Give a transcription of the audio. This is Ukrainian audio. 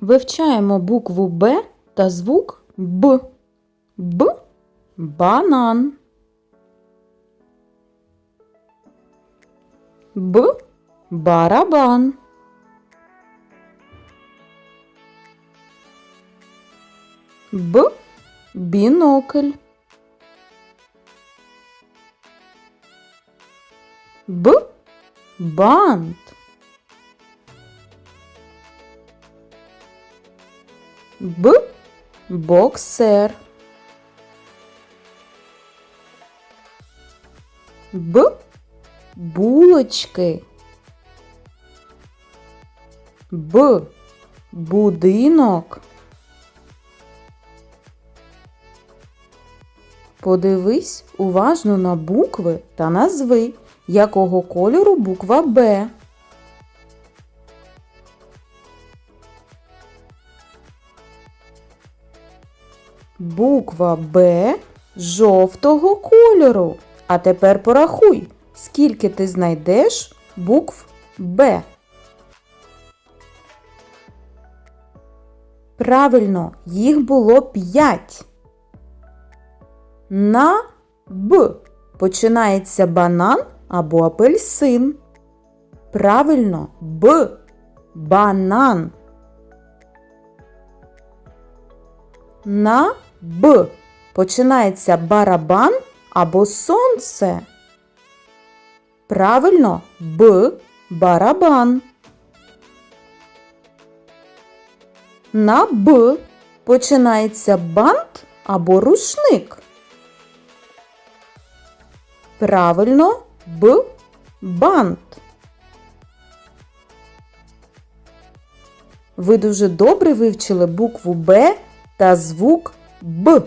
Вивчаємо букву Б та звук Б. Б. Банан. Б. Барабан. Б. Бінокль. Б. Бант. Б. Боксер. Б. Булочки. Б. Будинок. Подивись уважно на букви та назви, якого кольору буква Б. Буква Б жовтого кольору. А тепер порахуй, скільки ти знайдеш букв Б. Правильно, їх було п'ять. На Б починається банан або апельсин. Правильно, Б. Банан. На Б починається барабан або сонце. Правильно, Б. Барабан. На Б починається бант або рушник. Правильно, Б. Бант. Ви дуже добре вивчили букву Б та звук B.